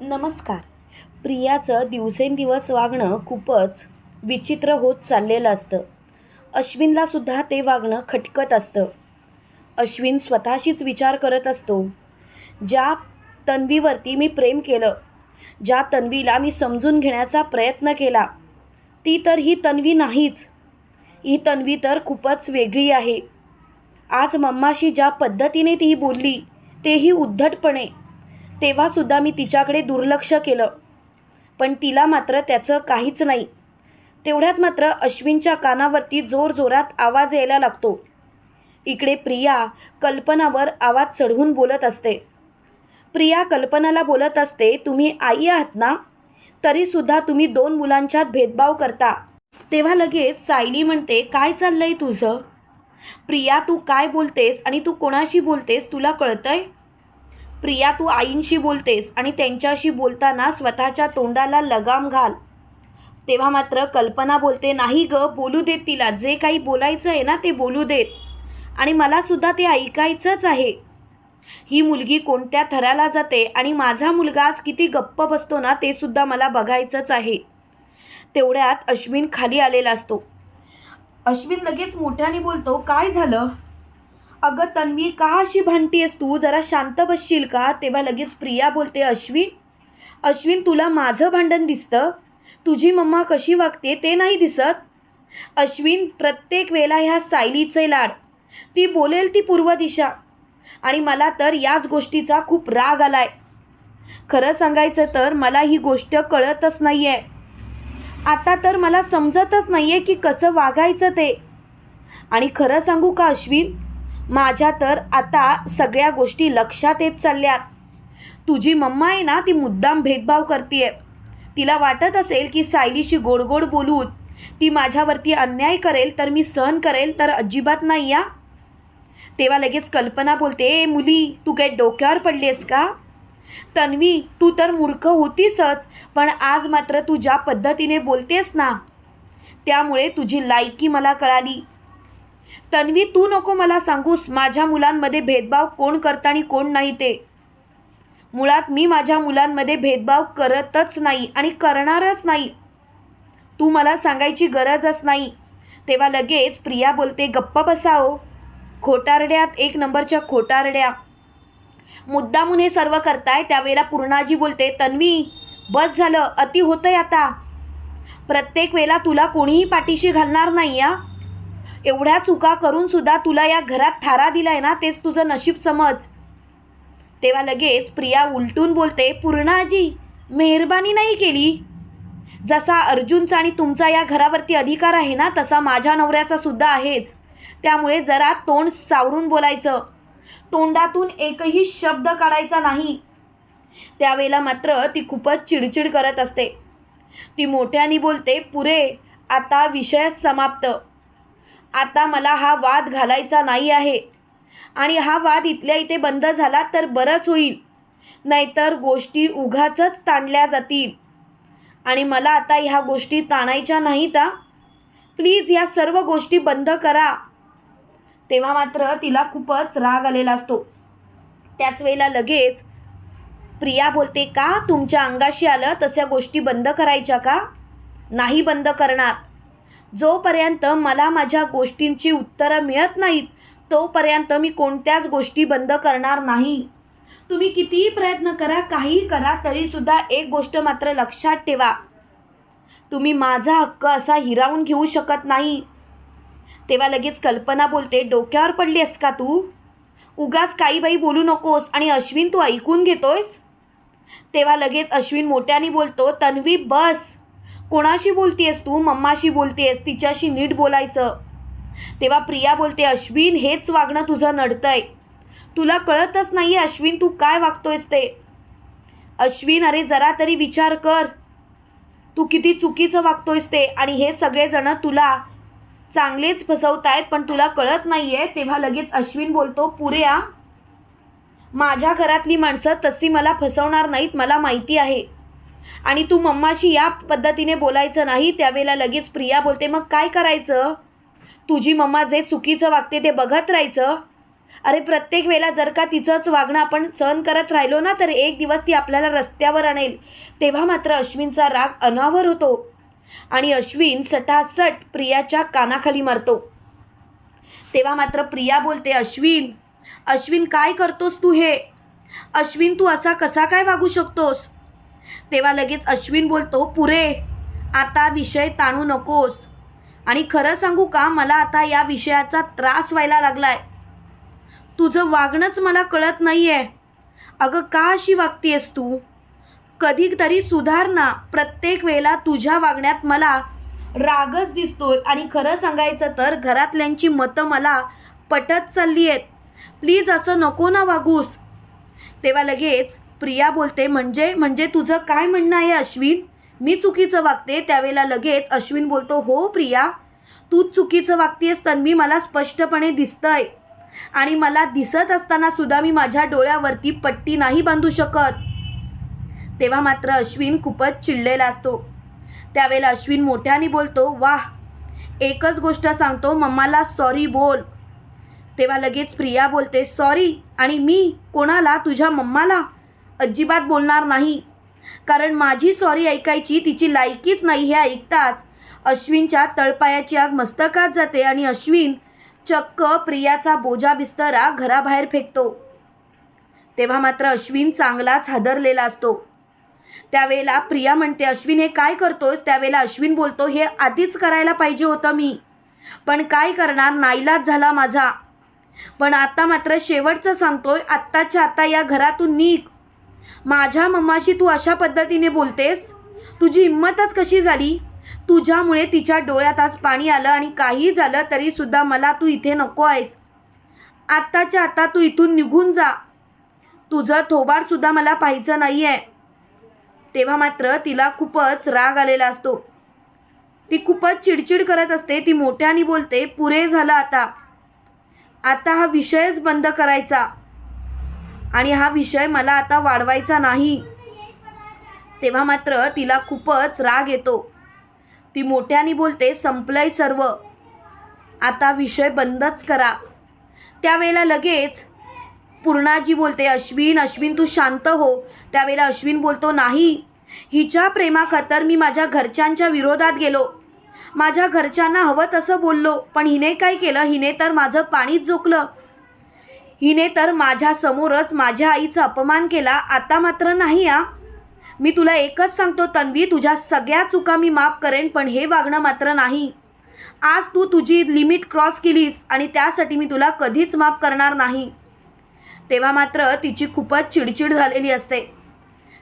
नमस्कार. प्रियाचं दिवसेंदिवस वागणं खूपच विचित्र होत चाललेलं असतं. अश्विनला सुद्धा ते वागणं खटकत असतं. अश्विन स्वतःशीच विचार करत असतो. ज्या तन्वीवरती मी प्रेम केलं ज्या तन्वीला मी समजून घेण्याचा प्रयत्न केला ती तर ही तन्वी नाहीच. ही तन्वी तर खूपच वेगळी आहे. आज मम्माशी ज्या पद्धतीने ती बोलली तेही उद्धटपणे. तेव्हासुद्धा मी तिच्याकडे दुर्लक्ष केलं. पण तिला मात्र त्याचं काहीच नाही. तेवढ्यात मात्र अश्विनच्या कानावरती जोरजोरात आवाज यायला लागतो. इकडे प्रिया कल्पनावर आवाज चढवून बोलत असते. प्रिया कल्पनाला बोलत असते तुम्ही आई आहात ना? तरीसुद्धा तुम्ही दोन मुलांच्यात भेदभाव करता. तेव्हा लगेच सायली म्हणते काय चाललंय तुझं? प्रिया तू काय बोलतेस आणि तू कोणाशी बोलतेस तुला कळतंय? प्रिया तू आईंशी बोलतेस आणि त्यांच्याशी बोलताना स्वतःच्या तोंडाला लगाम घाल. तेव्हा मात्र कल्पना बोलते नाही ग बोलू देत तिला. जे काही बोलायचं आहे ना ते बोलू देत. आणि मलासुद्धा ते ऐकायचंच आहे. ही मुलगी कोणत्या थराला जाते आणि माझा मुलगा आज किती गप्प बसतो ना ते सुद्धा मला बघायचंच आहे. तेवढ्यात अश्विन खाली आलेला असतो. अश्विन लगेच मोठ्याने बोलतो. काय झालं? अगं तन्वी का अशी भांडतीयस तू? जरा शांत बसशील का? तेव्हा लगेच प्रिया बोलते अश्विन अश्विन तुला माझं भांडण दिसतं? तुझी मम्मा कशी वागते ते नाही दिसत? अश्विन प्रत्येक वेळेला ह्या सायलीचे लाड. ती बोलेल ती पूर्व दिशा. आणि मला तर याच गोष्टीचा खूप राग आलाय. खरं सांगायचं तर मला ही गोष्ट कळतच नाही आहे आता तर मला समजतच नाही आहे की कसं वागायचं ते. आणि खरं सांगू का अश्विन? माझ्या तर आता सगळ्या गोष्टी लक्षात येत चालल्यात तुझी मम्मा आहे ना ती मुद्दाम भेदभाव करते तिला वाटत असेल की सायलीशी गोड गोड बोलून ती माझ्यावरती अन्याय करेल तर मी सहन करेल तर अजिबात नाही या तेव्हा लगेच कल्पना बोलते ए मुली तू काय डोक्यावर पडलीस का? तन्वी तू तर मूर्ख होतीसच पण आज मात्र तू ज्या पद्धतीने बोलतेस ना त्यामुळे तुझी लायकी मला कळाली. तन्वी तू नको मला सांगूस माझ्या मुलांमध्ये भेदभाव कोण करतं आणि कोण नाही ते. मुळात मी माझ्या मुलांमध्ये भेदभाव करतच नाही आणि करणारच नाही. तू मला सांगायची गरजच नाही. तेव्हा लगेच प्रिया बोलते गप्प बसाओ हो. खोटारड्यात एक नंबरच्या खोटारड्या. मुद्दामून हे सर्व करताय त्यावेळेला पूर्णाजी बोलते तन्वी बस झालं अति होतंय आता. प्रत्येक वेळेला तुला कोणीही पाठीशी घालणार नाही या एवढ्या चुका करून सुद्धा तुला या घरात थारा दिलाय ना तेच तुझं नशीब समज. तेव्हा लगेच प्रिया उलटून बोलते पूर्णाजी मेहरबानी नाही केली? जसा अर्जुनचा आणि तुमचा या घरावरती अधिकार आहे ना तसा माझ्या नवऱ्याचा सुद्धा आहेच. त्यामुळे जरा तोंड सावरून बोलायचं. तोंडातून एकही शब्द काढायचा नाही. त्यावेळेला मात्र ती खूपच चिडचिड करत असते. ती मोठ्याने बोलते पुरे आता विषय समाप्त. आता मला हा वाद घालायचा नाही आहे. आणि हा वाद इथल्या इथे बंद झाला तर बरंच होईल. नाहीतर गोष्टी उघाचच ताणल्या जातील. आणि मला आता ह्या गोष्टी ताणायच्या नाहीत प्लीज या सर्व गोष्टी बंद करा. तेव्हा मात्र तिला खूपच राग आलेला असतो. त्याच वेळेला लगेच प्रिया बोलते का तुमच्या अंगाशी आलं? तशा गोष्टी बंद करायच्या का? नाही बंद करणार. जोपर्यंत मला माझ्या गोष्टींची उत्तरं मिळत नाहीत तोपर्यंत मी कोणत्याच गोष्टी बंद करणार नाही. तुम्ही कितीही प्रयत्न करा काहीही करा तरीसुद्धा एक गोष्ट मात्र लक्षात ठेवा. तुम्ही माझा हक्क असा हिरावून घेऊ शकत नाही. तेव्हा लगेच कल्पना बोलते डोक्यावर पडली आहेस का तू? उगाच काही बाई बोलू नकोस आणि अश्विन तू ऐकून घेतोयस? तेव्हा लगेच अश्विन मोठ्याने बोलतो तन्वी बस. कोणाशी बोलतेस तू? मम्माशी बोलतेस तिच्याशी नीट बोलायचं. तेव्हा प्रिया बोलते अश्विन हेच वागणं तुझं नडतंय. तुला कळतच नाही अश्विन तू काय वागतोयस ते? अश्विन अरे जरा तरी विचार कर. तू किती चुकीचं वागतोयस ते आणि हे सगळेजणं तुला चांगलेच फसवतायत पण तुला कळत नाही आहे तेव्हा लगेच अश्विन बोलतो पुऱ्या माझ्या घरातली माणसं तशी मला फसवणार नाहीत मला माहिती आहे. आणि तू मम्माशी या पद्धतीने बोलायचं नाही त्यावेळेला लगेच प्रिया बोलते मग काय करायचं? तुझी मम्मा जे चुकीचं वागते ते बघत राहायचं. अरे प्रत्येक वेळेला जर का तिचंच वागणं आपण सहन करत राहिलो ना तर एक दिवस ती आपल्याला रस्त्यावर आणेल. तेव्हा मात्र अश्विनचा राग अनावर होतो आणि अश्विन सटासट प्रियाच्या कानाखाली मारतो. तेव्हा मात्र प्रिया बोलते अश्विन अश्विन काय करतोस तू हे? अश्विन तू असा कसा काय वागू शकतोस? तेव्हा लगेच अश्विन बोलतो पुरे आता विषय ताणू नकोस. आणि खरं सांगू का मला आता या विषयाचा त्रास व्हायला लागलाय. तुझं वागणंच मला कळत नाही आहे अगं का अशी वागतेस तू? कधीतरी सुधार ना प्रत्येक वेळेला तुझ्या वागण्यात मला रागच दिसतोय. आणि खरं सांगायचं तर घरातल्यांची मतं मला पटत चालली आहेत प्लीज असं नको ना वागूस. तेव्हा लगेच प्रिया बोलते म्हणजे म्हणजे तुझं काय म्हणणं आहे अश्विन? मी चुकीचं वागते त्यावेळेला लगेच अश्विन बोलतो हो प्रिया तू चुकीचं वागतेस तन्वी मला स्पष्टपणे दिसतंय. आणि मला दिसत असताना सुद्धा मी माझ्या डोळ्यावरती पट्टी नाही बांधू शकत. तेव्हा मात्र अश्विन खूपच चिडलेला असतो. त्यावेळेला अश्विन मोठ्याने बोलतो वाह एकच गोष्ट सांगतो मम्माला सॉरी बोल. तेव्हा लगेच प्रिया बोलते सॉरी आणि मी कोणाला? तुझ्या मम्माला? अजिबात बोलणार नाही. कारण माझी सॉरी ऐकायची तिची लायकीच नाही हे ऐकताच अश्विनच्या तळपायाची आग मस्तकात जाते आणि अश्विन चक्क प्रियाचा बोजा बिस्तरा घराबाहेर फेकतो. तेव्हा मात्र अश्विन चांगलाच हादरलेला असतो. त्यावेळेला प्रिया म्हणते अश्विन हे काय करतोस त्यावेळेला अश्विन बोलतो हे आधीच करायला पाहिजे होतं मी. पण काय करणार? नाईलाज झाला माझा. पण आता मात्र शेवटचं सांगतोय आत्ताच्या आता या घरातून निघ. माझ्या मम्माशी तू अशा पद्धतीने बोलतेस? तुझी हिंमतच कशी झाली? तुझ्यामुळे तिच्या डोळ्यात आज पाणी आलं आणि काही झालं तरीसुद्धा मला तू इथे नको आहेस. आत्ताच्या आता तू इथून निघून जा. तुझं थोबाडसुद्धा मला पाहायचं नाही आहे तेव्हा मात्र तिला खूपच राग आलेला असतो. ती खूपच चिडचिड करत असते ती मोठ्याने बोलते पुरे झालं आता. आता हा विषयच बंद करायचा. आणि हा विषय मला आता वाढवायचा नाही. तेव्हा मात्र तिला खूपच राग येतो. ती मोठ्याने बोलते संपलंय सर्व. आता विषय बंदच करा. त्यावेळेला लगेच पूर्णाजी बोलते अश्विन अश्विन तू शांत हो. त्यावेळेला अश्विन बोलतो नाही. हिच्या प्रेमाखातर मी माझ्या घरच्यांच्या विरोधात गेलो. माझ्या घरच्यांना हवं तसं बोललो पण हिने काय केलं? हिने तर माझं पाणीच जोखलं. हिने तर माझ्यासमोरच माझ्या आईचा अपमान केला. आता मात्र नाही आ. मी तुला एकच सांगतो तन्वी तुझ्या सगळ्या चुका मी माफ करेन पण हे वागणं मात्र नाही. आज तू तुझी लिमिट क्रॉस केलीस आणि त्यासाठी मी तुला कधीच माफ करणार नाही. तेव्हा मात्र तिची खूपच चिडचिड झालेली असते.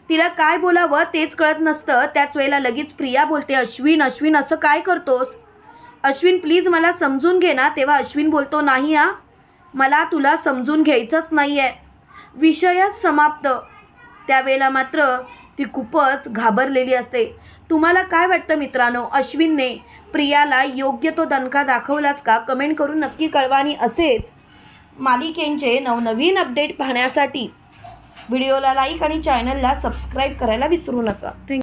तिला काय बोलावं तेच कळत नसतं. त्याच वेळेला लगेच प्रिया बोलते अश्विन अश्विन असं काय करतोस? अश्विन प्लीज मला समजून घे ना. तेव्हा अश्विन बोलतो नाही हा मला तुला समजून घ्यायचंच नाही आहे विषयच समाप्त. त्यावेळेला मात्र ती खूपच घाबरलेली असते. तुम्हाला काय वाटतं मित्रांनो? अश्विनने प्रियाला योग्य तो दणका दाखवलाच का? कमेंट करून नक्की कळवा आणि असेच मालिकेंचे नवनवीन अपडेट पाहण्यासाठी व्हिडिओला लाईक आणि चॅनलला सबस्क्राईब करायला विसरू नका. थँक्यू